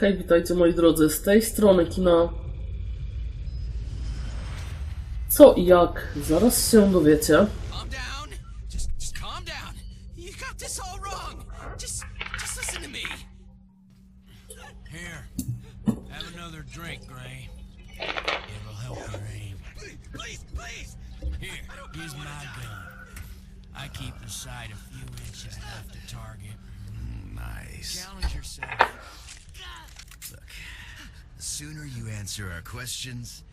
Hej, witajcie moi drodzy, z tej strony kina. Co i jak, zaraz się dowiecie. Questions,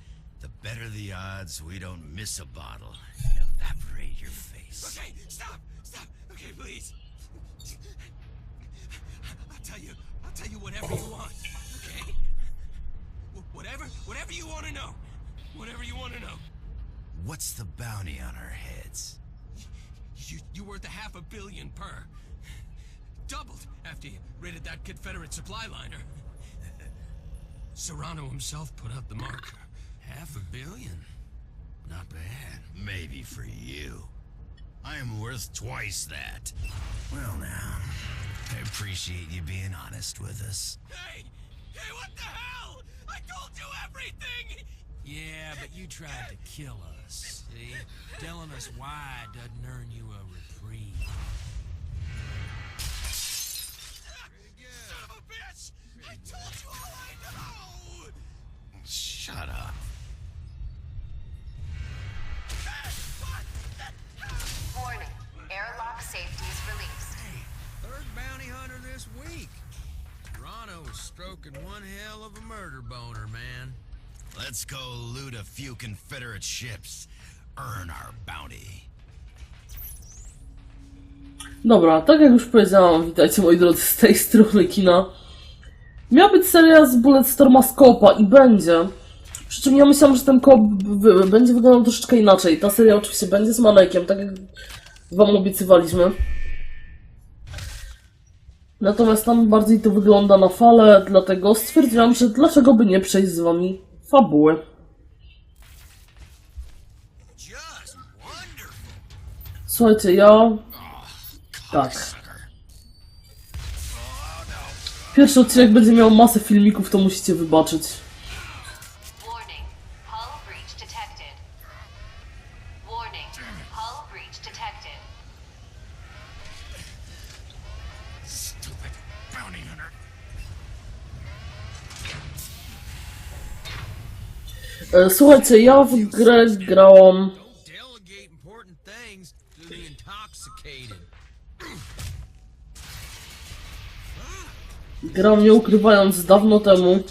the better the odds we don't miss a bottle and evaporate your face. Okay, stop, stop. Okay, please. I'll tell you, I'll tell you whatever you want. Okay? Whatever, whatever you want to know. Whatever you want to know. What's the bounty on our heads? You, you're worth a half a billion per. Doubled after you raided that Confederate supply liner. Serrano himself put out the marker. Half a billion. Not bad. Maybe for you. I am worth twice that. Well, now, I appreciate you being honest with us. Hey! Hey, what the hell? I told you everything! Yeah, but you tried to kill us. See? Telling us why doesn't earn you a reprieve. Son of a bitch! I told you all I know! Shut up. Warning. Airlock safety is released. Third bounty hunter this week. Serrano was stroking one hell of a murder boner, man. Let's go loot a few Confederate ships. Earn our bounty. Dobra, tak jak już powiedziałam, witajcie moi drodzy z tej strony kina. Miała być seria z Bulletstorma Scope'a i będzie. Przy czym ja myślałam, że ten kop będzie wyglądał troszeczkę inaczej. Ta seria oczywiście będzie z Manekiem, tak jak wam obiecywaliśmy. Natomiast tam bardziej to wygląda na falę, dlatego stwierdziłam, że dlaczego by nie przejść z wami fabuły. Słuchajcie, ja... Tak. Pierwszy odcinek będzie miał masę filmików, to musicie wybaczyć. Słuchajcie, ja w grę grałam... Grałam nie ukrywając dawno temu.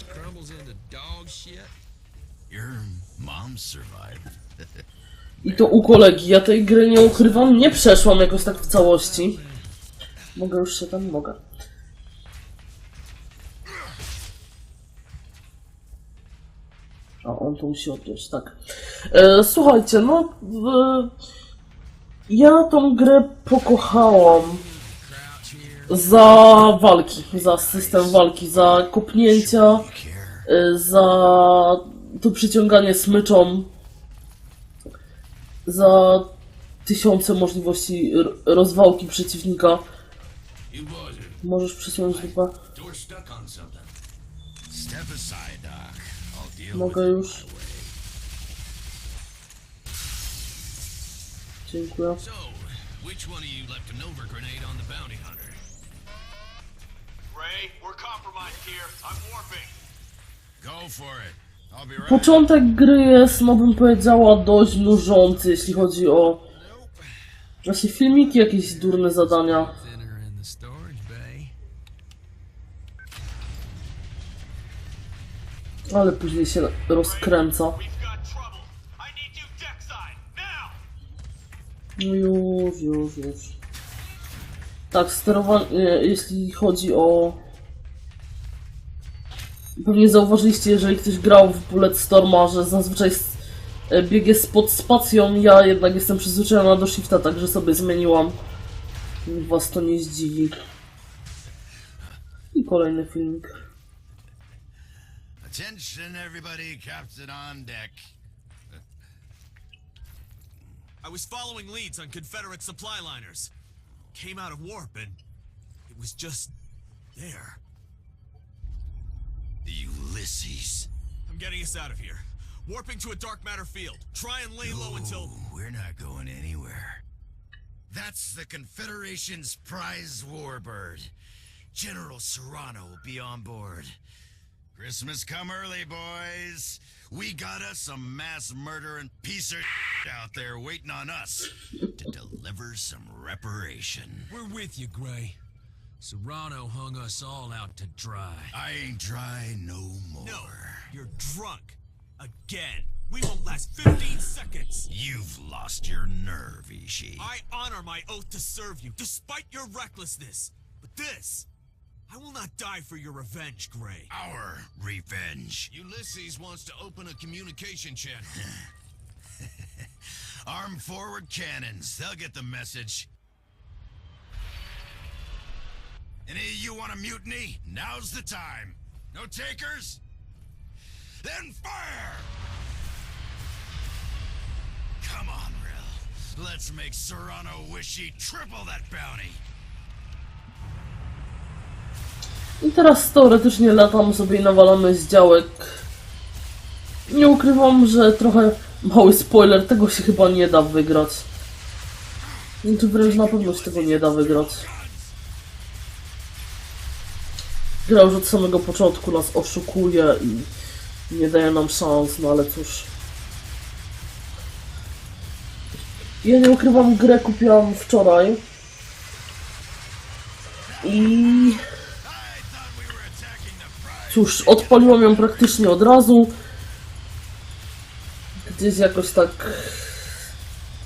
I to u kolegi. Ja tej gry nie ukrywam, nie przeszłam jakoś tak w całości. Mogę już się tam? Mogę. A on to musi odjąć, tak. E, słuchajcie, no. E, ja tą grę pokochałam za walki, za system walki, za kopnięcia, e, za to przyciąganie smyczą, za tysiące możliwości rozwałki przeciwnika. Możesz on something. Step aside, Doc. Mogę już. Dziękuję. Which one of you left an over grenade on the bounty hunter? Ray, we're compromised here. I'm warping. Go for it. I'll be right. Początek gry jest, no bym powiedziała, dość nużący, jeśli chodzi o właśnie filmiki, jakieś durne zadania. Thinner in the storage bay. Ale później się rozkręca. No już, już, już. Tak, sterowanie, jeśli chodzi o... Pewnie zauważyliście, jeżeli ktoś grał w Bulletstorma, że zazwyczaj e, bieg jest pod spacją, ja jednak jestem przyzwyczajona do shifta, także sobie zmieniłam. Was to nie zdziwi. I kolejny filmik. Attention, everybody. Captain on deck. I was following leads on Confederate supply liners. Came out of warp and it was just there. The Ulysses. I'm getting us out of here. Warping to a dark matter field. Try and lay low until. We're not going anywhere. That's the Confederation's prize warbird. General Serrano will be on board. Christmas come early, boys. We got us some mass murdering piece of shit out there waiting on us to deliver some reparation. We're with you, Gray. Serrano hung us all out to dry. I ain't dry no more. No, you're drunk. Again. We won't last 15 seconds. You've lost your nerve, Ishi. I honor my oath to serve you, despite your recklessness. But this. I will not die for your revenge, Gray. Our revenge. Ulysses wants to open a communication channel. Arm forward cannons. They'll get the message. Any of you want a mutiny? Now's the time. No takers? Then fire! Come on, Rill. Let's make Serrano wish he triple that bounty. I teraz teoretycznie latam sobie nawalamy z działek. Nie ukrywam, że trochę mały spoiler, tego się chyba nie da wygrać. Tu wręcz na pewno się tego nie da wygrać. Gra już od samego początku nas oszukuje i nie daje nam szans, no ale cóż. Ja nie ukrywam, grę kupiłam wczoraj. I Cóż, odpaliłam ją praktycznie od razu. Gdzieś jakoś tak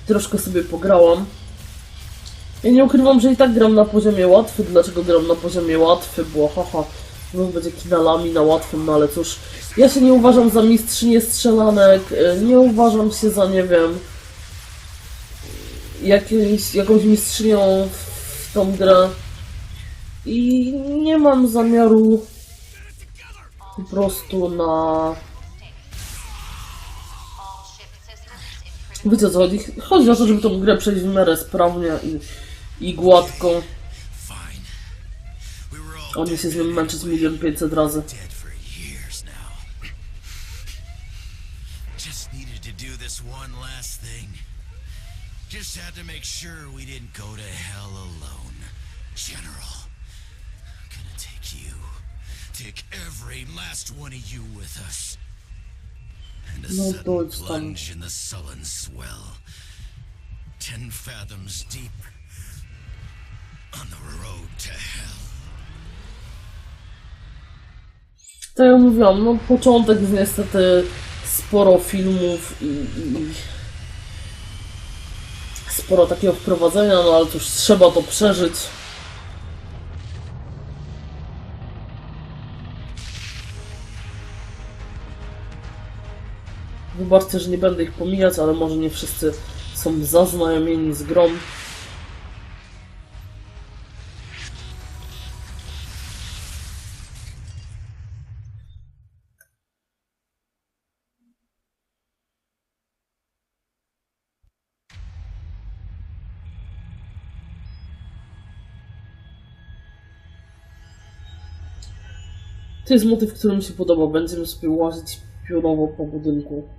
troszkę sobie pograłam. Ja nie ukrywam, że i tak gram na poziomie łatwy. Dlaczego gram na poziomie łatwy? Bo haha, no będzie kinalami na łatwym, no ale cóż. Ja się nie uważam za mistrzynię strzelanek, e, nie uważam się za, nie wiem, jakąś mistrzynią w tą grę. I nie mam zamiaru po prostu na... Wiecie co chodzi? Chodzi o to, żeby tą grę przejść w miarę sprawnie i, i gładko. On się z nim męczyć milion pięćset razy. Just had to make sure we didn't go to hell alone. General. Take every last one of you with us. And a No sudden plunge in the sullen swell. Ten fathoms deep. On the road to hell. Tak jak mówiłam, no początek jest niestety sporo filmów i, i, i sporo takiego wprowadzenia, no ale cóż, trzeba to przeżyć. Wybaczcie, że nie będę ich pomijać, ale może nie wszyscy są zaznajomieni z grą. To jest motyw, który mi się podoba. Będziemy sobie łazić pionowo po budynku.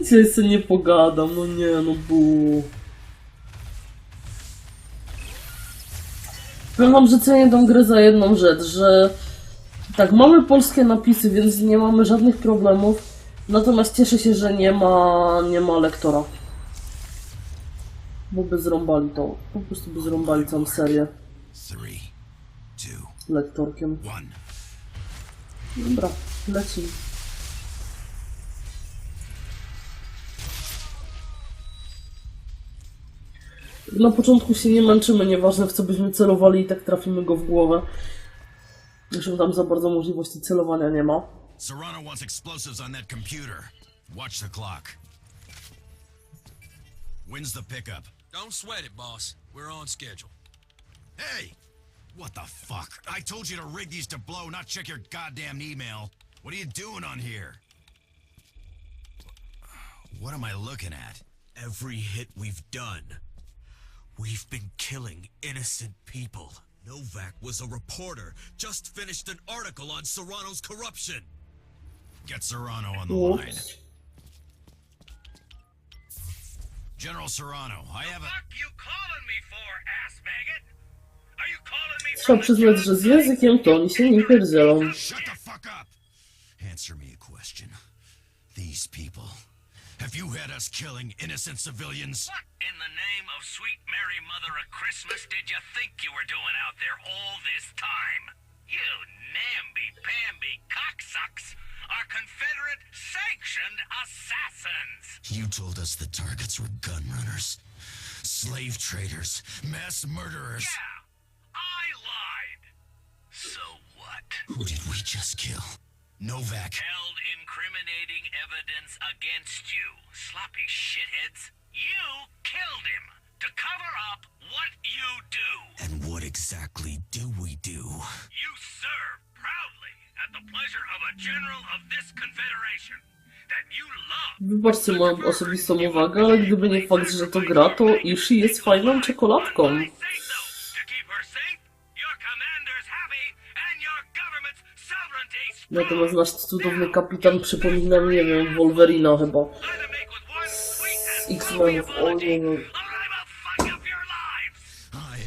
vibes. Dzisiaj sobie nie pogadam, no nie, no bu. Powiem wam, że cenię tę grę za jedną rzecz, że tak, mamy polskie napisy, więc nie mamy żadnych problemów, natomiast cieszę się, że nie ma, nie ma lektora. Bo by zrąbali to, po prostu by zrąbali całą serię lektorkiem. Dobra, lecimy. Na początku się nie męczymy, nieważne w co byśmy celowali i tak trafimy go w głowę. Zresztą tam za bardzo możliwości celowania nie ma. Serrano wants explosives on that computer. Watch the clock. When's the pickup? Don't sweat it, boss. We're on schedule. Hey! What the fuck? I told you to rig these to blow, not check your goddamn email. What are you doing on here? What am I looking at? Every hit we've done, we've been killing innocent people. Novak was a reporter, just finished an article on Serrano's corruption. Get Serrano on the line. General Serrano, I have a. Fuck you calling me for, ass maggot? Are you calling me Trzeba from the przyznać, że z językiem to oni się nie pierdzielą. Shut the fuck up! Answer me a question. These people. Have you had us killing innocent civilians? What in the name of sweet Mary Mother of Christmas did you think you were doing out there all this time? You namby-pamby cocksucks are Confederate sanctioned assassins! You told us the targets were gun runners, slave traders, mass murderers. Yeah, I lied. So what? Who did we just kill? Novak. Held incriminating evidence against you, sloppy shitheads. You killed him to cover up what you do. And what exactly do we do? You serve proudly at the pleasure of a general of this confederation that you love. Wybaczcie moją osobistą uwagę, ale gdyby nie fakt, że to gra, to Ishi jest fajną czekoladką. Natomiast nasz cudowny kapitan przypomina mi, nie wiem, Wolverina chyba. Z X-Menów, o nie I. I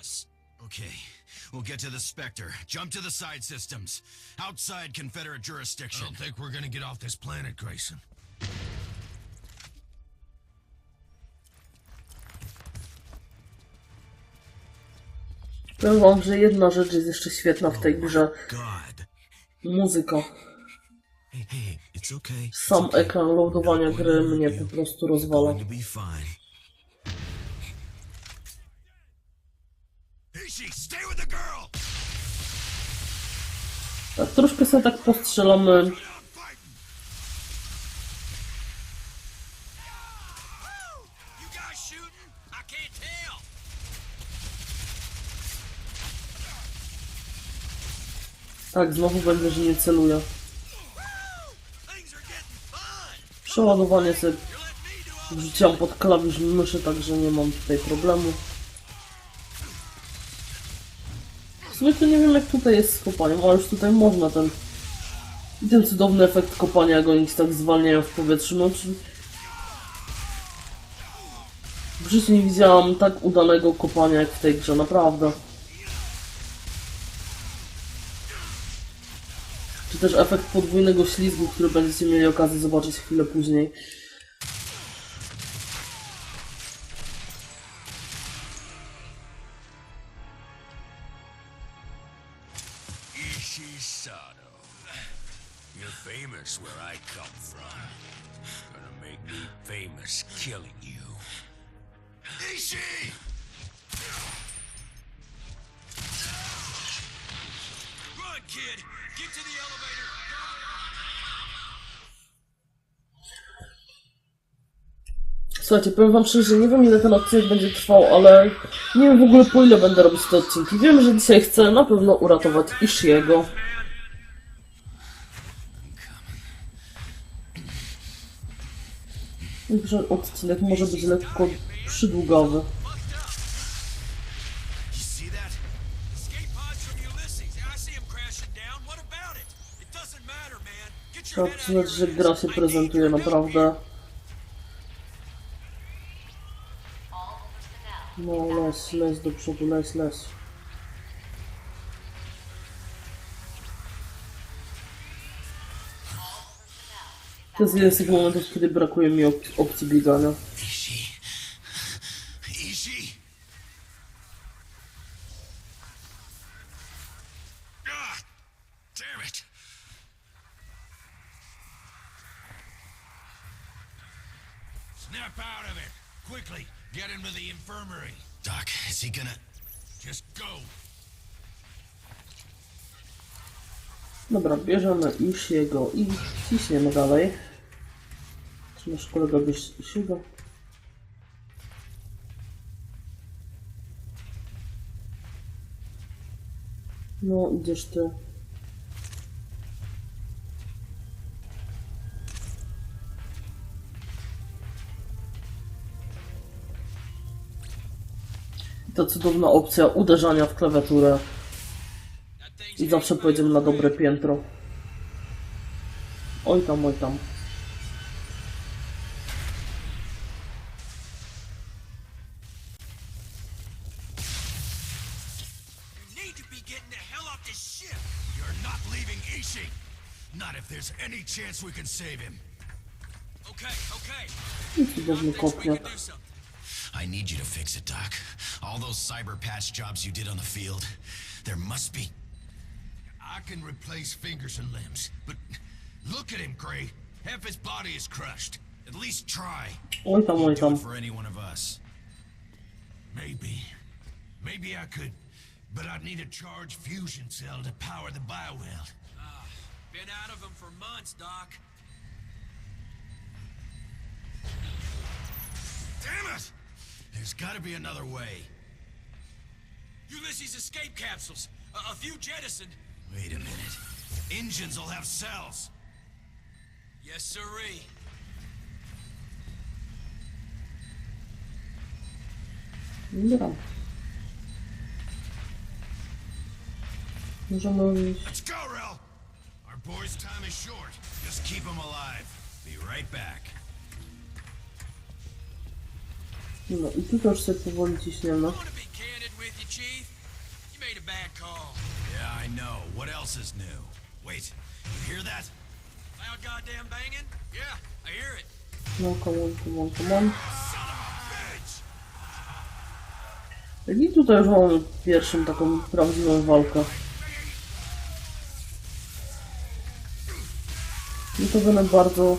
us. Okay, we'll get to the Spectre. Jump to the side systems. Outside Confederate jurisdiction. think we're gonna get off this planet, Grayson. Powiem wam, że jedna rzecz jest jeszcze świetna w tej grze. Muzyka. Sam ekran loadowania gry mnie po prostu rozwala. Tak, troszkę sobie tak postrzelamy. Tak, znowu będę, że nie celuję. Przeładowanie sobie wrzuciłam pod klawisz myszy, także nie mam tutaj problemu. W sumie to nie wiem jak tutaj jest z kopaniem, ale już tutaj można ten... I ten cudowny efekt kopania, jak oni tak zwalniają w powietrzu, no czy... W życiu nie widziałam tak udanego kopania jak w tej grze, naprawdę. Też efekt podwójnego ślizgu, który będziecie mieli okazję zobaczyć chwilę później. Kid. Słuchajcie, powiem wam szczerze, nie wiem ile ten odcinek będzie trwał, ale nie wiem w ogóle po ile będę robić te odcinki. Wiem, że dzisiaj chcę na pewno uratować Ishiego. Wiem, że odcinek może być lekko przydługowy. Trzeba przyznać, że gra się prezentuje naprawdę. No, leć, leć do przodu, leć, leć. To jest jeden z tych momentów, kiedy brakuje mi op- opcji biegania. Is he gonna... Just go. Dobra, bierzemy Ishiego i ciśniemy dalej. Czy nasz kolega bierze Ishiego? No, idziesz ty. Ta cudowna opcja uderzania w klawiaturę. I zawsze pojedziemy na dobre piętro. Oj tam, oj tam. Cudowny kopniak. I need you to fix it, Doc. All those cyber patch jobs you did on the field, there must be. I can replace fingers and limbs, but look at him, Gray. Half his body is crushed. At least try. Oj tam, oj Do it for any one of us. Maybe. Maybe I could. But I'd need a charged fusion cell to power the bioweld. Ah, been out of them for months, Doc. Damn it! There's gotta be another way. Ulysses escape capsules. A, a few jettisoned. Wait a minute. Engines will have cells. Yes, sirree. Możemy. Let's go, Rel! Our boy's time is short. Just keep him alive. Be right back. No i tu też sobie powoli ciśniemy. I want to be candid with you, Chief. You made a bad call. Yeah, I know. What else is new? Wait, you hear that? Loud goddamn banging? Yeah, I hear it. No, come on, come on, come on. I tutaj już mamy pierwszą taką prawdziwą walkę. I to będę bardzo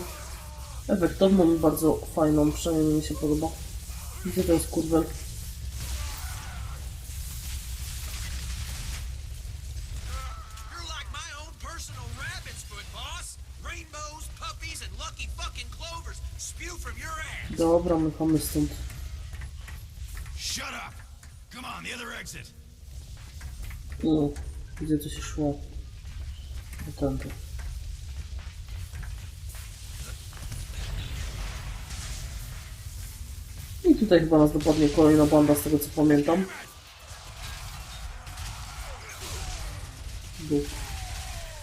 efektowną i bardzo fajną, przynajmniej mi się podoba. Gdzie to jest? You're like my. Dobra, mychamy stąd. Shut up! Come on, the other exit. No, gdzie to się szło? No tutaj chyba nas dopadnie kolejna banda, z tego co pamiętam.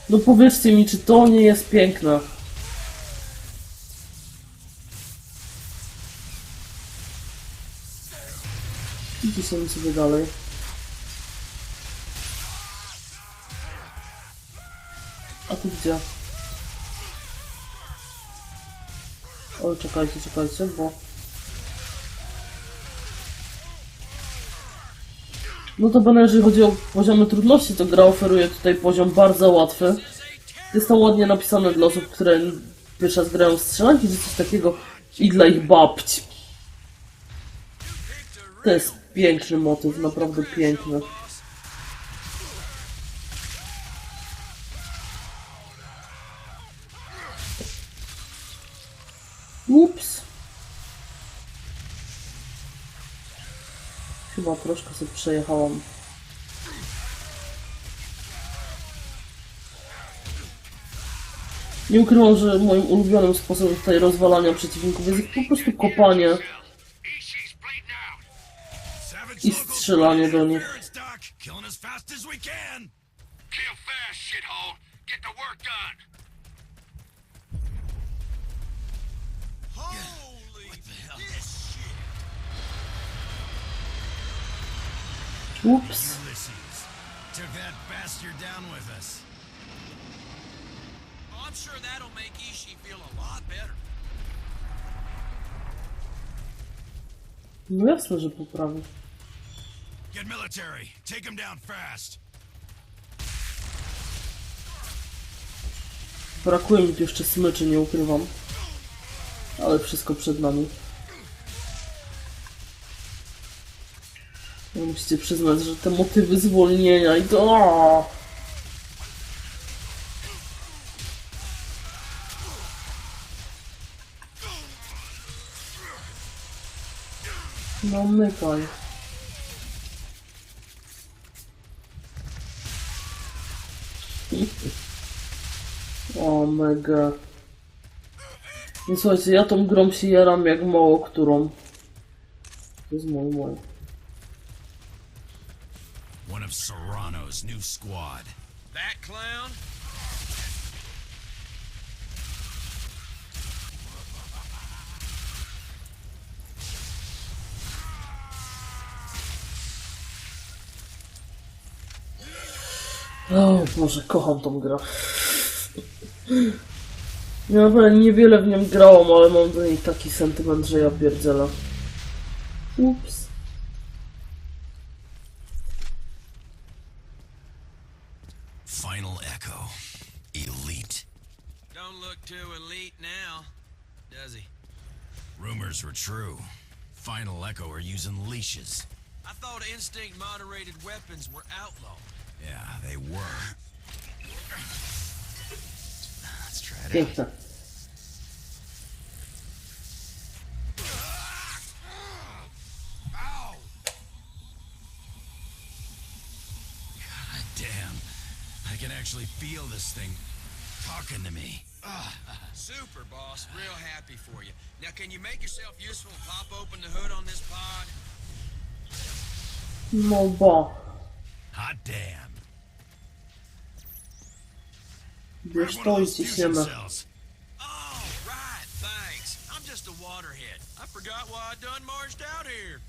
No powiedzcie mi, czy to nie jest piękne? I ciśniemy sobie dalej. A tu gdzie? Oj, czekajcie, czekajcie, bo... No to będę, jeżeli chodzi o poziomy trudności, to gra oferuje tutaj poziom bardzo łatwy. Jest to ładnie napisane dla osób, które pierwszy raz grają w strzelanki, czy coś takiego. I dla ich babci. To jest piękny motyw, naprawdę piękny. Ups. Chyba troszkę sobie przejechałam. Nie ukrywam, że moim ulubionym sposobem tutaj rozwalania przeciwników jest po prostu kopanie i strzelanie do nich. Kill fast, shithole. Get the work done. Better. No jasne, że poprawi. Get military. Take him down fast. Brakuje mi tu jeszcze smyczy, nie ukrywam. Ale wszystko przed nami. No, musicie przyznać, że te motywy zwolnienia i to... Aaaa! No mykaj. O mega. Nie słuchajcie, ja tą grą się jaram jak mało którą. To jest mój mój. Of Serrano's new squad. That clown? O Boże, kocham tą grę. Ja naprawdę niewiele w nią grałam, ale mam do niej taki sentyment, że ja pierdzielę. Ups. Using leashes. I thought instinct moderated weapons were outlawed. Yeah, they were. Let's try it out. Piękne. Damn. I can actually feel this thing talking to me. Ugh. Super, boss. Real happy for you. Now, can you make yourself useful and pop open the hood on this pod? No ba. Hot damn. Wiesz One to of i those fusion cells. Oh, right. Thanks. I'm just a waterhead. I forgot why I done marched out here.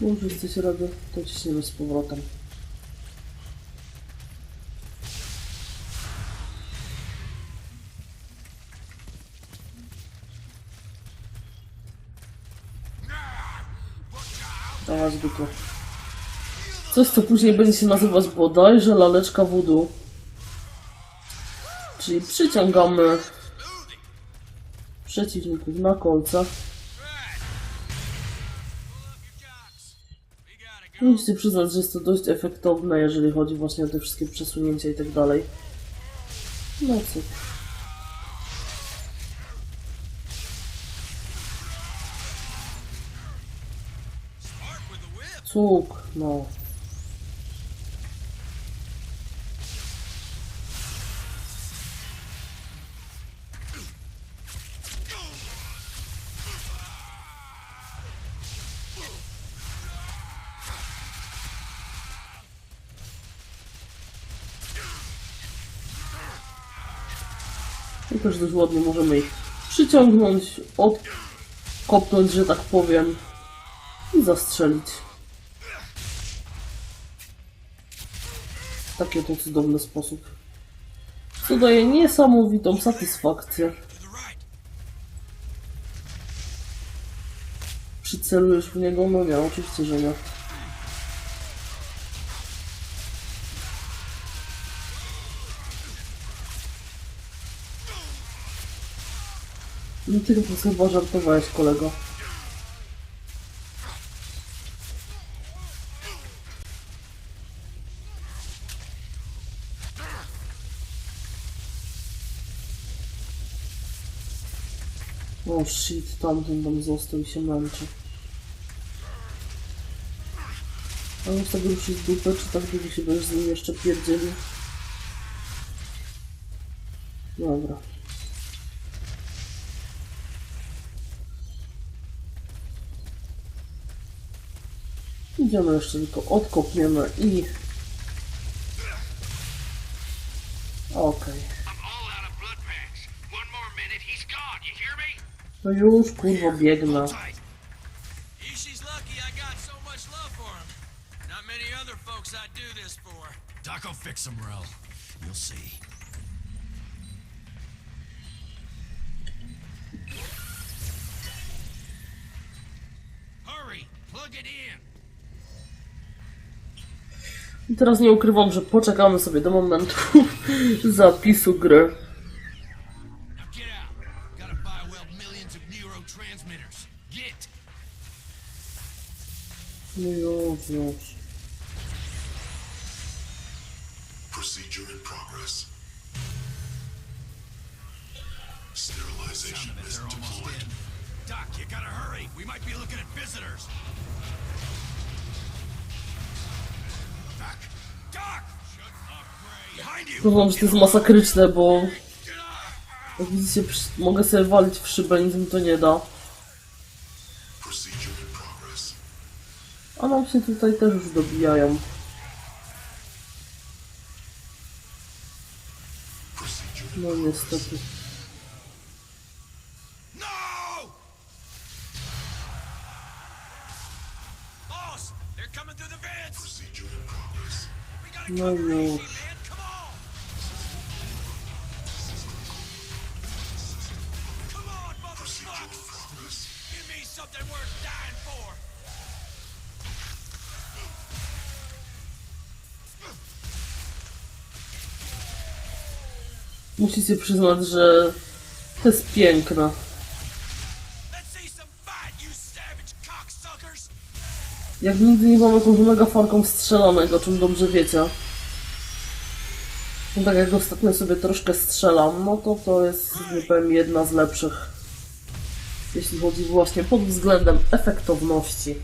Już jesteś rady, to ciśniemy z powrotem. Go tu. Coś, co później będzie się nazywać bodajże laleczka voodoo. Czyli przyciągamy przeciwników na kolce. Musicie przyznać, że jest to dość efektowne, jeżeli chodzi właśnie o te wszystkie przesunięcia i tak dalej. No whip. Cuk, no. Dość ładnie możemy ich przyciągnąć, odkopnąć, że tak powiem, i zastrzelić. W taki cudowny sposób. Co daje niesamowitą satysfakcję. Przycelujesz w niego? No nie, oczywiście, że nie. No ty chyba żartowałeś, kolego. O shit, tamten tam został i się męczy. A już tak ruszyć dupę, czy tak długo się z nim jeszcze pierdzielił? Dobra. Idziemy jeszcze tylko odkopniemy i... Okej. Okay. No już, kurwa, biegnę. Teraz nie ukrywam, że poczekamy sobie do momentu zapisu gry. No już, już. Procedure in progress. Sterilization is deployed. Doc, you gotta hurry. We might be looking at visitors. Uważam, że to jest masakryczne, bo jak widzicie, mogę sobie walić w szybę, nic mi to nie da. A nam się tutaj też już dobijają. No niestety. Dying for. Musicie przyznać, że to jest piękne. Jak nigdy nie mam jakąś mega farką strzelanek, o czym dobrze wiecie. No tak jak ostatnio sobie troszkę strzelam, no to to jest, nie powiem, jedna z lepszych. Jeśli chodzi właśnie pod względem efektowności.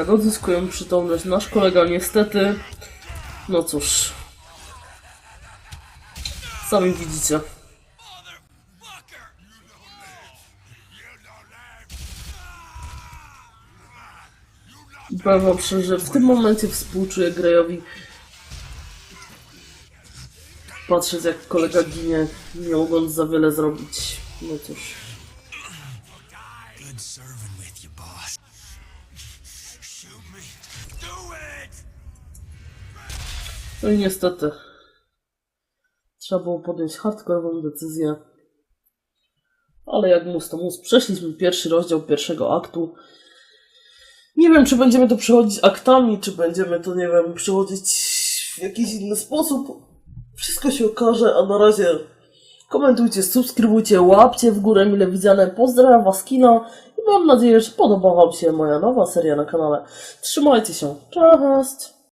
Tak odzyskują przytomność. Nasz kolega niestety, no cóż. Sami widzicie. Powiem wam szczerze, w tym momencie współczuję Grejowi. Patrzeć jak kolega ginie, nie mogąc za wiele zrobić. No cóż. No i niestety. Trzeba było podjąć hardkorową decyzję. Ale jak mus to mus. Przeszliśmy pierwszy rozdział pierwszego aktu. Nie wiem, czy będziemy to przechodzić aktami, czy będziemy to, nie wiem, przechodzić w jakiś inny sposób. Wszystko się okaże, a na razie komentujcie, subskrybujcie, łapcie w górę mile widziane. Pozdrawiam Was kino i mam nadzieję, że podoba Wam się moja nowa seria na kanale. Trzymajcie się. Cześć!